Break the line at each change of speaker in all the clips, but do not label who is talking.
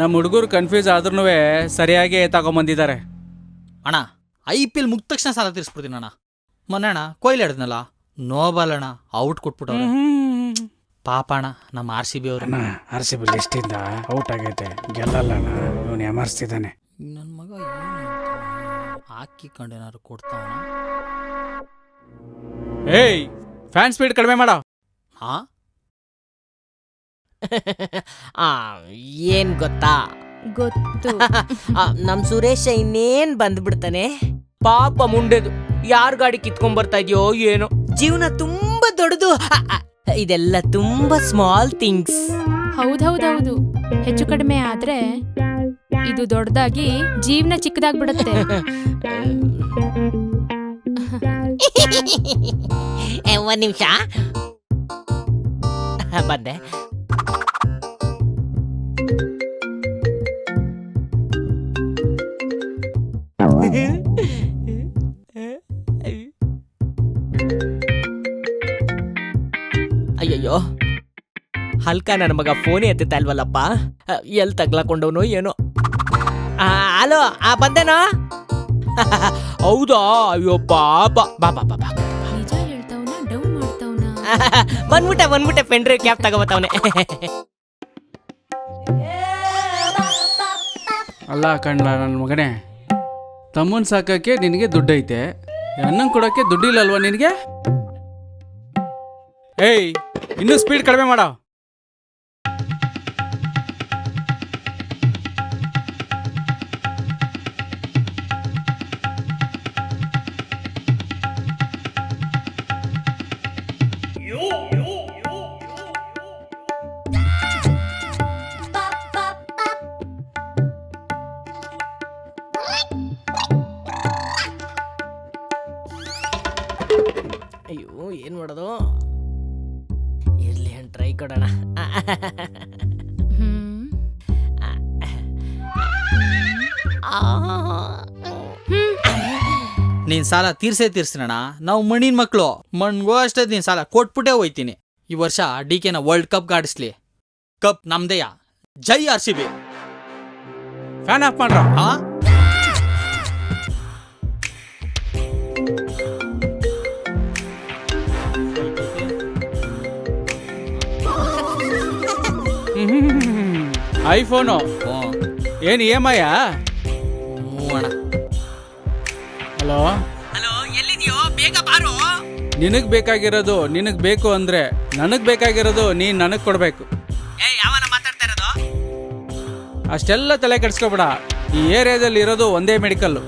ನಮ್ಮ ಹುಡುಗರು ಕನ್ಫ್ಯೂಸ್ ಆದ್ರೂ ಸರಿಯಾಗಿ ತಗೊಂಬಂದಿದ್ದಾರೆ
ಅಣ್ಣ ಐ ಪಿ ಎಲ್ ಮುಗಿದ ತಕ್ಷಣ ಸಾಲ ತೀರಿಸ್ಬಿಡ್ತೀನಿ ಅಣ್ಣ. ಮೊನ್ನೆ ಅಣ್ಣ ಕೊಯ್ಲು ಹಿಡ್ದನಲ್ಲ ನೋಬಲ್ ಅಣ್ಣ ಔಟ್ ಕೊಟ್ಬಿಟ್ಟು ಪಾಪ ಅಣ್ಣ ನಮ್ಮ ಆರ್ ಸಿ ಬಿ ಅವರು.
ಆರ್ ಸಿ ಬಿ ಲಿಸ್ಟಿಂದ ಔಟ್ ಆಗೈತೆ ಗೆಲ್ಲಲ್ಲ ಅಣ್ಣ ಇವನು ಎಮರ್ಸ್ತಿದ್ದಾನೆ
ನನ್ನ ಮಗ ಹಾಕಿಕೊಂಡು ಏನಾದ್ರು ಕೊಡ್ತಾವಣ್ಣ?
ಏಯ್ ಫ್ಯಾನ್ ಸ್ಪೀಡ್ ಕಡಿಮೆ ಮಾಡ.
ಹಾ
ಆ ಏನ್ ಗೊತ್ತಾ?
ಗೊತ್ತು.
ಆ, ನಮ್ ಸುರೇಶ ಇನ್ನೇನ್ ಬಂದ್ಬಿಡ್ತಾನೆ? ಪಾಪ ಮುಂಡೆದು. ಯಾರ್ ಗಾಡಿ ಕಿತ್ಕೊಂಡ್ ಬರ್ತಾ ಇದೆಯೋ ಏನೋ. ಜೀವನ ತುಂಬಾ ದೊಡ್ಡದು. ಆ, ಆ, ಇದೆಲ್ಲ ತುಂಬಾ ಸ್ಮಾಲ್ ಥಿಂಗ್ಸ್
ಹೌದೌದೌದು. ಹೆಚ್ಚು ಕಡಿಮೆ ಆದ್ರೆ ಇದು ದೊಡ್ಡದಾಗಿ ಜೀವನ ಚಿಕ್ಕದಾಗ್ಬಿಡತ್ತೆ.
ಒಂದ್ ನಿಮಿಷ. ಬಂದೆ. ಅಯ್ಯಯ್ಯೋ ಹಲ್ಕ ನನ್ನ ಮಗ ಫೋನೇ ಎತ್ತುತ್ತಾ ಇಲ್ವಲ್ಲಪ್ಪ? ಎಲ್ಲಿ ತಗ್ಲಾಕೊಂಡವನು ಏನೋ? ಆ, ಹಲೋ ಆ ಬಂದೇನೋ? ಹೌದಾ? ಅಯ್ಯೋ ಬಾಬಾ ಬಾ ಬಾ ಬಾ ಬಾ
ನಿಜ ಹೇಳ್ತಾವ್ನ ಡೌ ಮಾಡ್ತಾವ್ನ?
ಬಂದ್ಬಿಟ್ಟೆ ಬಂದ್ಬಿಟ್ಟೆ ಪೆಂಡ್ರೆ ಕ್ಯಾಪ್ ತಗೋಬತ್ತವನೆ.
ಅಲ್ಲ ಕಣ್ಲ ನನ್ನ ಮಗನೇ ತಮ್ಮನ್ ಸಾಕಕ್ಕೆ ನಿನಗೆ ದುಡ್ಡೈತೆ. ಅನ್ನಂಗ್ ಕೊಡಕ್ಕೆ ದುಡ್ಡಿಲ್ಲಲ್ವಾ ನಿನಗೆ? ಏಯ್ ಇನ್ನೂ ಸ್ಪೀಡ್ ಕಡಿಮೆ ಮಾಡೋ.
ಅಯ್ಯೋ ಏನ್ ಮಾಡೋದು? ಕೊಡೋಣ.
ನೀನ್ ಸಾಲ ತೀರ್ಸೇ ತೀರ್ಸ್ತೀನಣ್ಣ ನಾವು ಮಣ್ಣಿನ ಮಕ್ಕಳು ಮಣ್ಗೋ ಅಷ್ಟೇ ನೀನ್ ಸಾಲ. ಕೊಟ್ಬಿಟ್ಟೆ ಹೋಯ್ತೀನಿ. ಈ ವರ್ಷ ಡಿ ಕೆನ ವರ್ಲ್ಡ್ ಕಪ್ ಗಾಡಿಸ್ಲಿ. ಕಪ್ ನಮ್ದೆಯ? ಜೈ R C B.
Fan off ಮಾಡ್ರ.
ಹಾ?
ಐಫೋನು. ಏನು ಇ ಎಂ ಐ
ಅಣ್ಣ.
ಹಲೋ?
ಹಲೋ ಎಲ್ಲಿದ್ಯೋ? ಬೇಗ ಬಾರು.
ನಿನಗ್ ಬೇಕಾಗಿರೋದು ನಿನಗ್ ಬೇಕು ಅಂದ್ರೆ ನನಗ್ ಬೇಕಾಗಿರೋದು ನೀನು ನನಗ್ ಕೊಡ್ಬೇಕು.
ಏ ಯಾವನ ಮಾತಾಡ್ತಾ ಇರೋದು?
ಅಷ್ಟೆಲ್ಲ ತಲೆ ಕೆಡಿಸ್ಕೊಬೇಡ. ಈ ಏರಿಯಾದಲ್ಲಿ ಇರೋದು ಒಂದೇ ಮೆಡಿಕಲ್ಲು.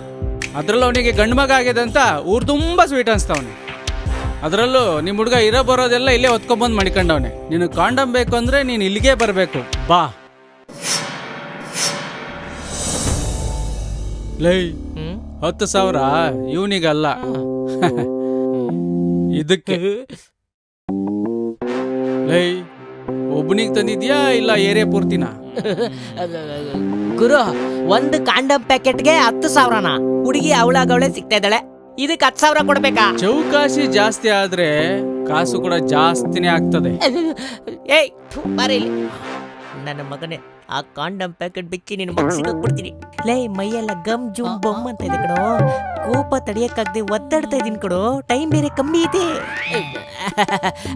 ಅದರಲ್ಲೂ ಅವನಿಗೆ ಗಂಡು ಮಗ ಆಗಿದೆ ಅಂತ ಊರು ತುಂಬ ಸ್ವೀಟ್ ಅನ್ಸ್ತಾವನೆ ಅದರಲ್ಲೂ ನಿಮ್ಮ ಹುಡುಗ ಇರೋ ಬರೋದೆಲ್ಲ ಇಲ್ಲೇ ಹೊತ್ಕೊಂಬಂದು ಮಡಿಕೊಂಡವನೆ. ನೀನು ಕಾಂಡಮ್ ಬೇಕು ಅಂದ್ರೆ ನೀನು ಇಲ್ಲಿಗೆ ಬರಬೇಕು. ಬಾ. ಲೈ, ಹತ್ತು ಸಾವಿರ ಇವನಿಗಲ್ಲ. ಇದಕ್ಕೆ. ಲೈ ಒಬ್ಬನಿಗೆ ತಂದಿದ್ಯಾ ಇಲ್ಲ ಏರಿಯಾ ಪೂರ್ತಿನ?
ಗುರು, ಒಂದು ಕಾಂಡಮ್ ಪ್ಯಾಕೆಟ್ಗೆ ಹತ್ತು ಸಾವಿರನ? ಹುಡುಗಿ ಅವಳಾಗವಳೆ ಸಿಗ್ತಾ ಇದ್ದಾಳೆ. ಇದಕ್ಕೆ ಹತ್ತು ಸಾವಿರ ಕೊಡ್ಬೇಕಾ?
ಚೌಕಾಸಿ ಜಾಸ್ತಿ ಆದ್ರೆ ಕಾಸು ಕೂಡ ಜಾಸ್ತಿನೇ ಆಗ್ತದೆ.
ಏಯ್ ಥು, ಬಾರೆ ಇಲ್ಲಿ. ನನ್ನ ಮಗನೇ ಆ ಕಾಂಡಮ್ ಪ್ಯಾಕೆಟ್ ಬಿಚ್ಚಿ ನಿನ್ನ ಮಗ ಕೊಡ್ತೀನಿ ಲೇ ಮೈಯೆಲ್ಲ ಗಮ್ ಜುಮ್ ಬೊಮ್ ಅಂತ ಇದೆ ಕಣೋ. ಕೋಪ ತಡಿಯಕ್ಕಾಗದೆ ಒದ್ದಾಡ್ತಾ ಇದೀನಿ ಕಣೋ. ಟೈಮ್ ಬೇರೆ ಕಮ್ಮಿ ಇದೆ.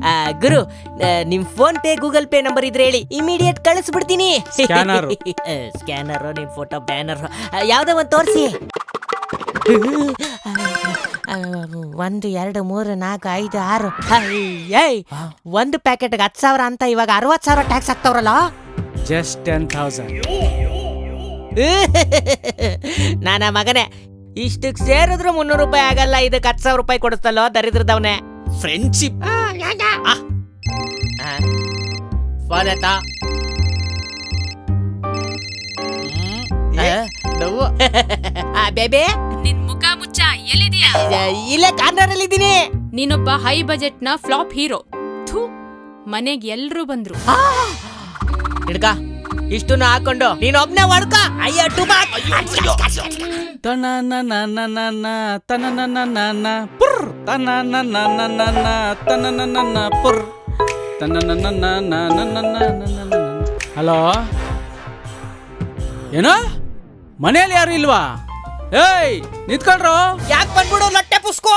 ಆ, ಗುರು ಆ, ನಿಮ್ PhonePe Google Pay number ಇದ್ರೆ ಹೇಳಿ. ಇಮಿಡಿಯೇಟ್ ಕಳಿಸ್ಬಿಡ್ತೀನಿ.
Scanner.
ಸ್ಕ್ಯಾನರ್ ನಿಮ್ ಫೋಟೋ ಬ್ಯಾನರ್. ಯಾವ್ದೋ ಒಂದು ತೋರಿಸಿ. ಒಂದು ಎರಡು ಮೂರು ನಾಲ್ಕು ಐದು ಆರು. ಒಂದು ಪ್ಯಾಕೆಟ್ಗೆ ಹತ್ತು ಸಾವಿರ ಅಂತ ಇವಾಗ ಅರವತ್ತು ಸಾವಿರ ಟ್ಯಾಕ್ಸ್ ಹಾಕ್ತಾವ್ರಲ್ಲ?
ಜಸ್ಟ್ ಟೆನ್ ಥೌಸಂಡ್
ನಾನ ಮಗನೇ ಇಷ್ಟಕ್ಕೆ ಸೇರಿದ್ರು ಮುನ್ನೂರು ರೂಪಾಯಿ ಆಗಲ್ಲ ಇದಕ್ಕೆ ಹತ್ತು ಸಾವಿರ ರೂಪಾಯಿ ಕೊಡಿಸ್ತಲ್ಲೋ ದರಿದ್ರದವನೇ?
Friendship
phone ಎತ್ತಾ ಬೇಬೆ?
ನಿನ್ ಮುಖ ಮುಚ್ಚ ಎಲ್ಲಿದ್ಯಾ
ಇಲ್ಲೇ ಕಾರ್ನರ್ ಅಲ್ಲಿ ಇದ್ದೀನಿ.
ನೀನೊಬ್ಬ ಹೈ ಬಜೆಟ್ನ ಫ್ಲಾಪ್ ಹೀರೋ ಥೂ ಮನೆಗೆ ಎಲ್ಲರೂ ಬಂದ್ರು.
ಹಿಡ್ಕ ಇಷ್ಟನ್ನ ಹಾಕೊಂಡು ನೀನ್ ಒಬ್ನೇ ಹೊಡ್ಕ. ಅಯ್ಯ ಟೂ
ತನ ನನ ನನ ತನ ನನ ನನ ಪುರ್. ತನ ನನ ನನ ತನ ನನ ಪುರ್. ತನ ನನ ನನ ಹಲೋ? ಏನೋ? ಮನೆಯಲ್ಲಿ ಯಾರು ಇಲ್ವಾ? ಏಯ್ ನಿಂತ್ಕೊಳ್ರೋ.
ಯಾಕೆ ಬಂದ್ಬಿಡು ಲಟ್ಟೆ ಪುಸ್ಕೋ?